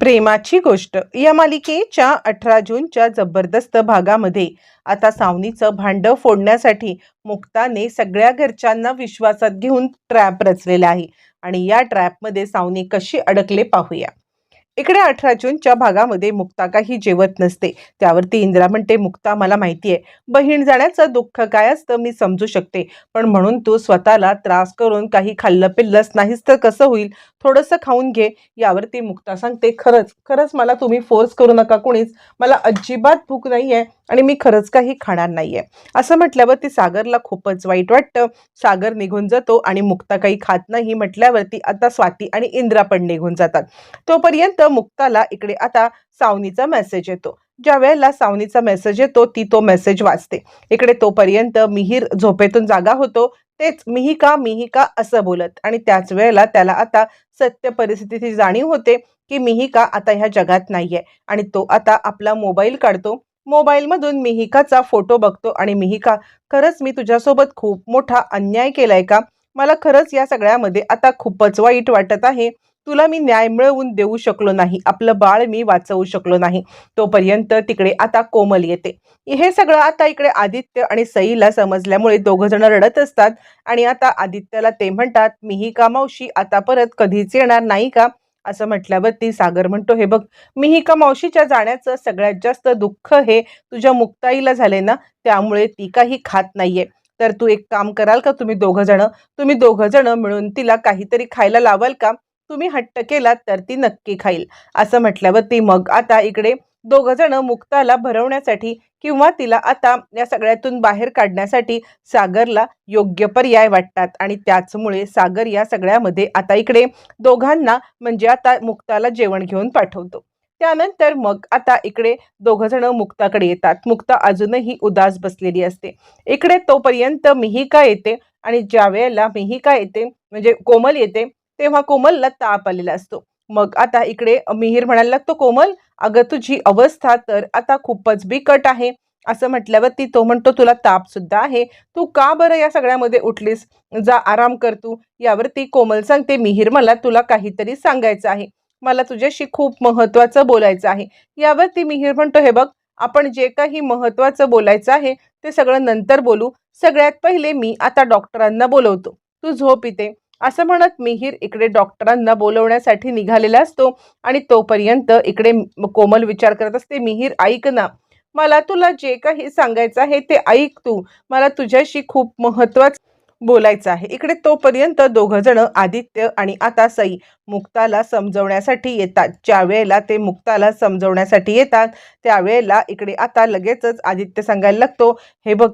प्रेमाची गोष्ट. या मालिकेच्या अठरा जूनच्या जबरदस्त भागामध्ये आता सावनीचं भांडं फोडण्यासाठी मुक्ताने सगळ्या घरच्यांना विश्वासात घेऊन ट्रॅप रचलेला आहे आणि या ट्रॅपमध्ये सावनी कशी अडकले पाहूया. इकडे अठरा जूनच्या भागामध्ये मुक्ता काही जेवत नसते. त्यावरती इंदिरा म्हणते मुक्ता मला माहिती आहे बहीण जाण्याचं दुःख काय असतं मी समजू शकते पण म्हणून तू स्वतःला त्रास करून काही खाल्लं पिल्लंच नाहीस तर कसं होईल? थोडंसं खाऊन घे यावरती मुक्ता सांगते खरंच खरंच मला तुम्ही फोर्स करू नका कुणीच. मला अजिबात भूक नाही आहे आणि मी खरंच काही खाणार नाही आहे असं म्हटल्यावरती सागरला खूपच वाईट वाटतं. सागर निघून जातो आणि मुक्ता काही खात नाही म्हटल्यावरती आता स्वाती आणि इंद्रा पण निघून जातात. तोपर्यंत मुक्ताला इकडे आता सावनीचा मेसेज येतो. ज्या वेळेला सावनीचा मेसेज येतो ती तो मेसेज वाचते. इकडे तोपर्यंत मिहीर झोपेतून जागा होतो. तेच मिहिका मिहिका असं बोलत. आणि त्याच वेळेला त्याला आता सत्य परिस्थितीची जाणीव होते की मिहिका आता ह्या जगात नाहीये. आणि तो आता आपला मोबाईल काढतो. मोबाईलमधून मिहिकाचा फोटो बघतो. आणि मिहिका खरंच मी तुझ्यासोबत खूप मोठा अन्याय केलाय का? मला खरंच या सगळ्यामध्ये आता खूपच वाईट वाटत आहे. तुला मी न्याय मिळवून देऊ शकलो नाही. आपलं बाळ मी वाचवू शकलो नाही. तोपर्यंत तिकडे आता कोमल येते. हे सगळं आता इकडे आदित्य आणि सईला समजल्यामुळे दोघं जण रडत असतात. आणि आता आदित्यला ते म्हणतात मीही का मावशी? आता परत कधीच येणार नाही का? असं म्हटल्यावरती सागर म्हणतो हे बघ मी ही का मावशीच्या जाण्याचं सगळ्यात जास्त दुःख हे तुझ्या मुक्ताईला झाले ना? त्यामुळे ती काही खात नाहीये. तर तू एक काम कराल का तुम्ही दोघं जण? तुम्ही दोघं जण मिळून तिला काहीतरी खायला लावाल का? तुम्ही हट्ट केलात तर ती नक्की खाईल. असं म्हटल्यावर ती मग आता इकडे दोघ जण मुक्ताला भरवण्यासाठी किंवा तिला आता या सगळ्यातून बाहेर काढण्यासाठी सागरला योग्य पर्याय वाटतात. आणि त्याचमुळे सागर या सगळ्यामध्ये आता इकडे दोघांना म्हणजे आता मुक्ताला जेवण घेऊन पाठवतो. त्यानंतर मग आता इकडे दोघं जण मुक्ताकडे येतात. मुक्ता अजूनही उदास बसलेली असते. इकडे तोपर्यंत मिहिका येते आणि ज्या वेळेला मिहिका येते म्हणजे कोमल येते तेव्हा कोमलला ताप आलेला असतो. मग आता इकडे मिहीर म्हणायला लागतो कोमल अगं तुझी अवस्था तर आता खूपच बिकट आहे. असं म्हटल्यावर ती तो म्हणतो तुला ताप सुद्धा आहे. तू का बरं या सगळ्यामध्ये उठलीस? जा आराम कर तू. यावरती कोमल सांगते मिहीर मला तुला काहीतरी सांगायचं आहे. मला तुझ्याशी खूप महत्वाचं बोलायचं आहे. यावरती मिहीर म्हणतो हे बघ आपण जे काही महत्वाचं बोलायचं आहे ते सगळं नंतर बोलू. सगळ्यात पहिले मी आता डॉक्टरांना बोलवतो. तू झोप इथे. असं म्हणत मिहीर इकडे डॉक्टरांना बोलवण्यासाठी निघालेला असतो आणि तोपर्यंत इकडे कोमल विचार करत असते मिहीर ऐक ना मला तुला जे काही सांगायचं आहे ते ऐक तू. मला तुझ्याशी खूप महत्वाचं बोलायचं आहे. इकडे तोपर्यंत दोघं जण आदित्य आणि आता सई मुक्ताला समजवण्यासाठी येतात. ज्या वेळेला ते मुक्ताला समजवण्यासाठी येतात त्यावेळेला इकडे आता लगेचच आदित्य सांगायला लागतो हे बघ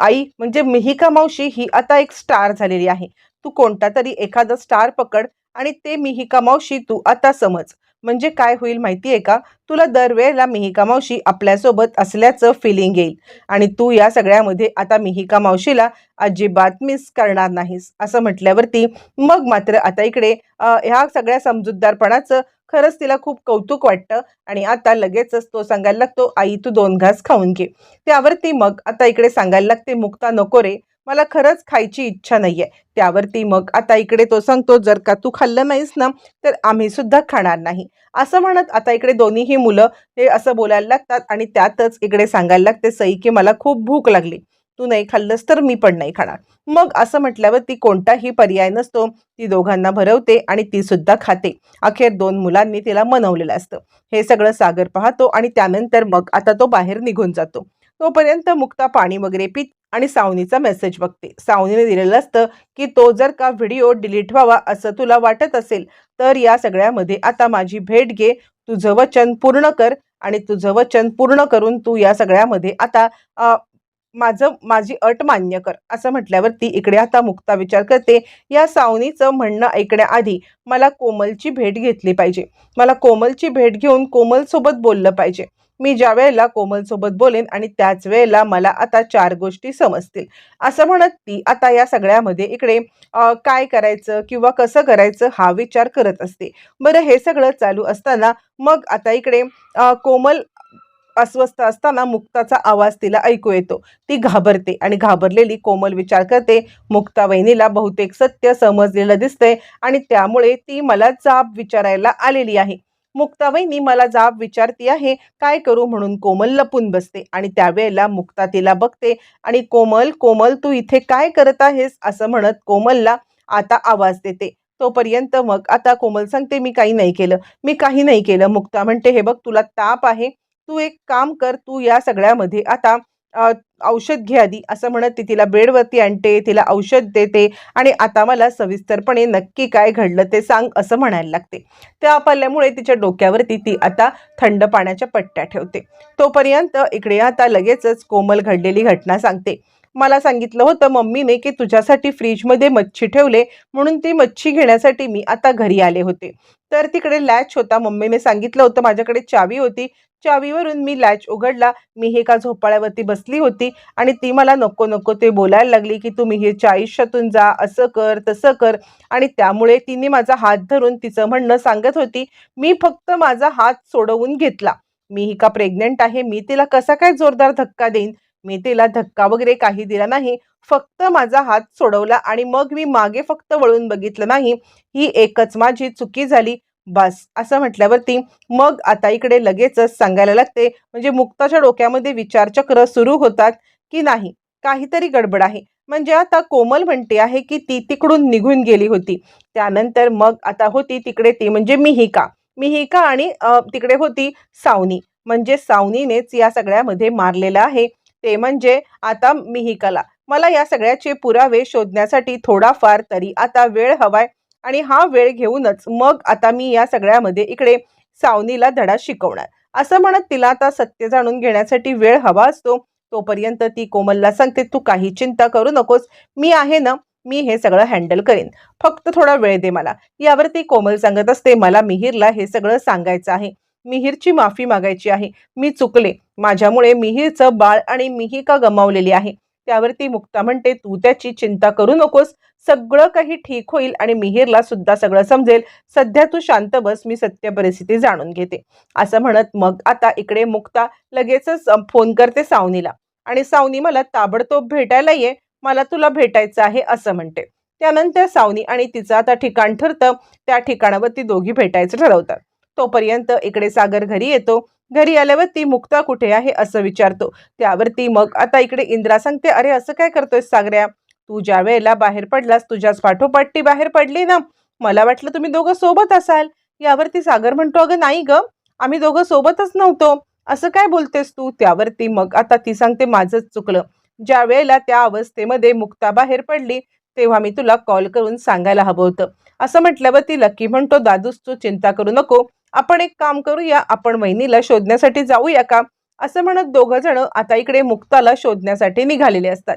आई म्हणजे मिहिका मावशी ही आता एक स्टार झालेली आहे. तू कोणता तरी एखादा स्टार पकड आणि ते मिहिका मावशी तू आता समज. म्हणजे काय होईल माहिती आहे का? तुला दरवेळेला मिहिका मावशी आपल्यासोबत असल्याचं फिलिंग येईल. आणि तू या सगळ्यामध्ये आता मिहिका मावशीला अजिबात मिस करणार नाहीस. असं म्हटल्यावरती मग मात्र आता इकडे ह्या सगळ्या समजूतदारपणाचं खरंच तिला खूप कौतुक वाटतं. आणि आता लगेचच तो सांगायला लागतो आई तू दोन घास खाऊन घे. त्यावरती मग आता इकडे सांगायला लागते मुक्ता नको रे. मला खरंच खायची इच्छा नाही आहे त्यावरती मग आता इकडे तो सांगतो जर का तू खाल्लं नाहीस ना तर आम्ही सुद्धा खाणार नाही. असं म्हणत आता इकडे दोन्हीही मुलं हे असं बोलायला लागतात आणि त्यातच इकडे सांगायला लागते सई की मला खूप भूक लागली. तू नाही खाल्लंस तर मी पण नाही खाणार. मग असं म्हटल्यावर ती कोणताही पर्याय नसतो. ती दोघांना भरवते आणि ती सुद्धा खाते. अखेर दोन मुलांनी तिला मनवलेलं असतं. हे सगळं सागर पाहतो आणि त्यानंतर मग आता तो बाहेर निघून जातो. तोपर्यंत मुक्ता पाणी वगैरे पित आणि सावनीचा मेसेज बघते. सावनीने दिलेलं असतं की तो जर का व्हिडिओ डिलीट व्हावा असं तुला वाटत असेल तर या सगळ्यामध्ये आता माझी भेट घे तुझं वचन पूर्ण कर आणि तुझं वचन पूर्ण करून तू या सगळ्यामध्ये आता माझं माझी अट मान्य कर असं म्हटल्यावर ती इकडे आता मुक्ता विचार करते या सावनीचं म्हणणं ऐकण्याआधी मला कोमलची भेट घेतली पाहिजे. मला कोमलची भेट घेऊन कोमलसोबत बोललं पाहिजे. मी ज्या वेळेला कोमलसोबत बोलेन आणि त्याच वेळेला मला आता चार गोष्टी समजतील. असं म्हणत ती आता या सगळ्यामध्ये इकडे काय करायचं किंवा कसं करायचं हा विचार करत असते. बरं हे सगळं चालू असताना मग आता इकडे कोमल अस्वस्थ असताना मुक्ताचा आवाज तिला ऐकू येतो. ती घाबरते आणि घाबरलेली कोमल विचार करते मुक्ता वहिनीला बहुतेक सत्य समजलेलं दिसतंय आणि त्यामुळे ती मला जाब विचारायला आलेली आहे. मुक्ताबाईंनी मला जाब विचारती आहे काय करू म्हणून कोमल लपून बसते आणि त्यावेळेला मुक्ता तिला बघते आणि कोमल कोमल तू इथे काय करत आहेस? असं म्हणत कोमलला आता आवाज देते. तोपर्यंत मग आता कोमल सांगते मी काही नाही केलं मी काही नाही केलं. मुक्ता म्हणते हे बघ तुला ताप आहे तू एक काम कर तू या सगळ्यामध्ये आता औषध घे आधी. असं म्हणत ती तिला बेडवरती आणते तिला औषध देते आणि आता मला सविस्तरपणे नक्की काय घडलं ते सांग असं म्हणायला लागते. त्या पल्ल्यामुळे तिच्या डोक्यावरती ती आता थंड पाण्याच्या पट्ट्या ठेवते. तोपर्यंत इकडे आता लगेचच कोमल घडलेली घटना सांगते. मला सांगितलं होतं मम्मीने की तुझ्यासाठी फ्रीजमध्ये मच्छी ठेवले म्हणून ती मच्छी घेण्यासाठी मी आता घरी आले होते. तर तिकडे लॅच होता मम्मीने सांगितलं होतं माझ्याकडे चावी होती. चावीवरून मी लॅच उघडला. मी हे का झोपाळ्यावरती बसली होती आणि ती मला नको नको ते बोलायला लागली की तुम्ही हे आयुष्यातून जा असं कर तसं कर. आणि त्यामुळे तिने माझा हात धरून तिचं म्हणणं सांगत होती. मी फक्त माझा हात सोडवून घेतला. मी ही का प्रेग्नेंट आहे? मी तिला कसा काय जोरदार धक्का देईन? मी तिला धक्का वगैरे काही दिला नाही. फक्त माझा हात सोडवला आणि मग मी मागे फक्त वळून बघितलं नाही. ही एकच माझी चुकी झाली. बस असं म्हटल्यावरती मग आता इकडे लगेचच सांगायला लागते. म्हणजे मुक्ताच्या डोक्यामध्ये विचारचक्र सुरू होतात की नाही काहीतरी गडबड आहे. म्हणजे आता कोमल म्हणते आहे की ती तिकडून निघून गेली होती. त्यानंतर मग आता होती तिकडे ती म्हणजे मिहिका. मिहिका आणि तिकडे होती सावनी. म्हणजे सावनीनेच या सगळ्यामध्ये मारलेलं आहे. ते म्हणजे आता मिहिकला मला या सगळ्याचे पुरावे शोधण्यासाठी थोडाफार तरी आता वेळ हवाय आणि हा वेळ घेऊनच मग आता मी या सगळ्यामध्ये इकडे सावनीला धडा शिकवणार. असं म्हणत तिला आता सत्य जाणून घेण्यासाठी वेळ हवा असतो तोपर्यंत ती कोमलला सांगते तू काही चिंता करू नकोस मी आहे ना मी हे सगळं हँडल करेन. फक्त थोडा वेळ दे मला. यावरती कोमल सांगत असते मला मिहिरला हे सगळं सांगायचं आहे. मिहीरची माफी मागायची आहे. मी चुकले. माझ्यामुळे मिहीरचं बाळ आणि मिहिका गमावलेली आहे? त्यावरती मुक्ता म्हणते तू त्याची चिंता करू नकोस. सगळं काही ठीक होईल आणि मिहीरला सुद्धा सगळं समजेल. सध्या तू शांत बस. मी सत्य परिस्थिती जाणून घेते. असं म्हणत मग आता इकडे मुक्ता लगेचच फोन करते सावनीला. आणि सावनी मला ताबडतोब भेटायला ये. मला तुला भेटायचं आहे असं म्हणते. त्यानंतर सावनी आणि तिचं आता ठिकाण ठरतं. त्या ठिकाणावर ती दोघी भेटायचं ठरवतात. तोपर्यंत इकडे सागर घरी येतो. घरी आल्यावर ती मुक्ता कुठे आहे असं विचारतो. त्यावरती मग आता इकडे इंद्रा सांगते अरे असं काय करतोय सागऱ्या? तू ज्या वेळेला बाहेर पडलास तुझ्याच पाठोपाठ ती बाहेर पडली ना. मला वाटलं तुम्ही दोघं सोबत असाल. यावरती सागर म्हणतो अगं नाही ग. आम्ही दोघं सोबतच नव्हतो. असं काय बोलतेस तू? त्यावरती मग आता ती सांगते माझंच चुकलं. ज्या वेळेला त्या अवस्थेमध्ये मुक्ता बाहेर पडली तेव्हा मी तुला कॉल करून सांगायला हवं होतं. असं म्हटल्यावर ती लकी म्हणतो दादूस तू चिंता करू नको. आपण एक काम करूया आपण वहिनीला शोधण्यासाठी जाऊया का? असं म्हणत दोघं जण आता इकडे मुक्ताला शोधण्यासाठी निघालेले असतात.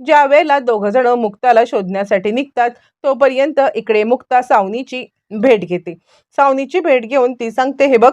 ज्या वेळेला दोघं जण मुक्ताला शोधण्यासाठी निघतात तोपर्यंत इकडे मुक्ता सावनीची भेट घेते. सावनीची भेट घेऊन ती सांगते हे बघ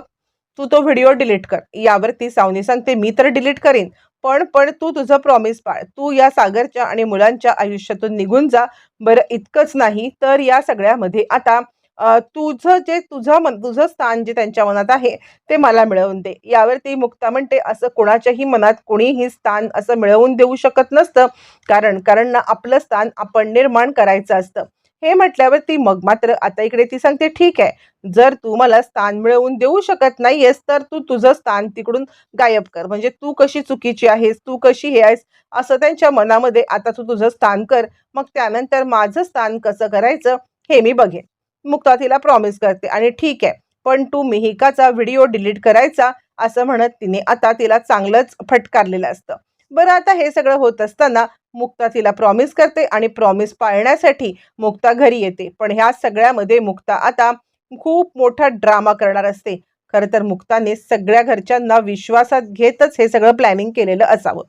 तू तो व्हिडिओ डिलीट कर. यावरती सावनी सांगते मी तर डिलीट करेन. पण पण तू तुझं प्रॉमिस पाळ. तू या सागरच्या आणि मुलांच्या आयुष्यातून निघून जा. बरं इतकंच नाही तर या सगळ्यामध्ये आता तुझं जे तुझं मन तुझं स्थान जे त्यांच्या मनात आहे ते मला मिळवून दे. यावर ती मुक्ता म्हणते असं कोणाच्याही मनात कोणीही स्थान असं मिळवून देऊ शकत नसतं. कारण कारण ना आपलं स्थान आपण निर्माण करायचं असतं. हे म्हटल्यावर ती मग मात्र आता इकडे ती सांगते ठीक आहे. जर तू मला स्थान मिळवून देऊ शकत नाहीयेस तर तू तुझं स्थान तिकडून गायब कर. म्हणजे तू कशी चुकीची आहेस तू कशी हे आहेस असं त्यांच्या मनामध्ये आता तू तुझं स्थान कर. मग त्यानंतर माझं स्थान कसं करायचं हे मी बघेन. मुक्ता तिला प्रॉमिस करते. आणि ठीक आहे पण तू मिहिकाचा व्हिडिओ डिलीट करायचा असं म्हणत तिने आता तिला चांगलंच फटकारलेलं असतं. बरं आता हे सगळं होत असताना मुक्ता तिला प्रॉमिस करते आणि प्रॉमिस पाळण्यासाठी मुक्ता घरी येते. पण ह्या सगळ्यामध्ये मुक्ता आता खूप मोठा ड्रामा करणार असते. खरं तर मुक्ताने सगळ्या घरच्यांना विश्वासात घेतच हे सगळं प्लॅनिंग केलेलं असावं.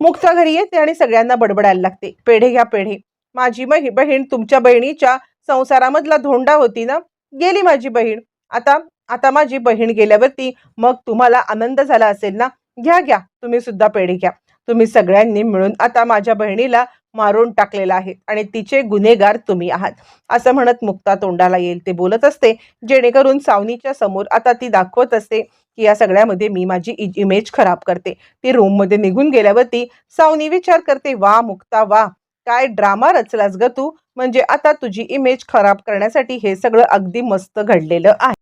मुक्ता घरी येते आणि सगळ्यांना बडबडायला लागते. पेढे घ्या पेढे. माझी बहीण तुमच्या बहिणीच्या संसारामधला धोंडा होती ना गेली माझी बहीण. आता आता माझी बहीण गेल्यावरती मग तुम्हाला आनंद झाला असेल ना? घ्या घ्या तुम्ही सुद्धा पेढी घ्या. तुम्ही सगळ्यांनी मिळून आता माझ्या बहिणीला मारून टाकलेलं आहे आणि तिचे गुन्हेगार तुम्ही आहात. असं म्हणत मुक्ता तोंडाला येईल ते बोलत असते. जेणेकरून सावनीच्या समोर आता ती दाखवत असते की या सगळ्यामध्ये मी माझी इमेज खराब करते. ती रूममध्ये निघून गेल्यावरती सावनी विचार करते वा मुक्ता वा. काय ड्रामा रचलास ग तू? म्हणजे आता तुझी इमेज खराब करण्यासाठी हे सगळं अगदी मस्त घडलेलं आहे.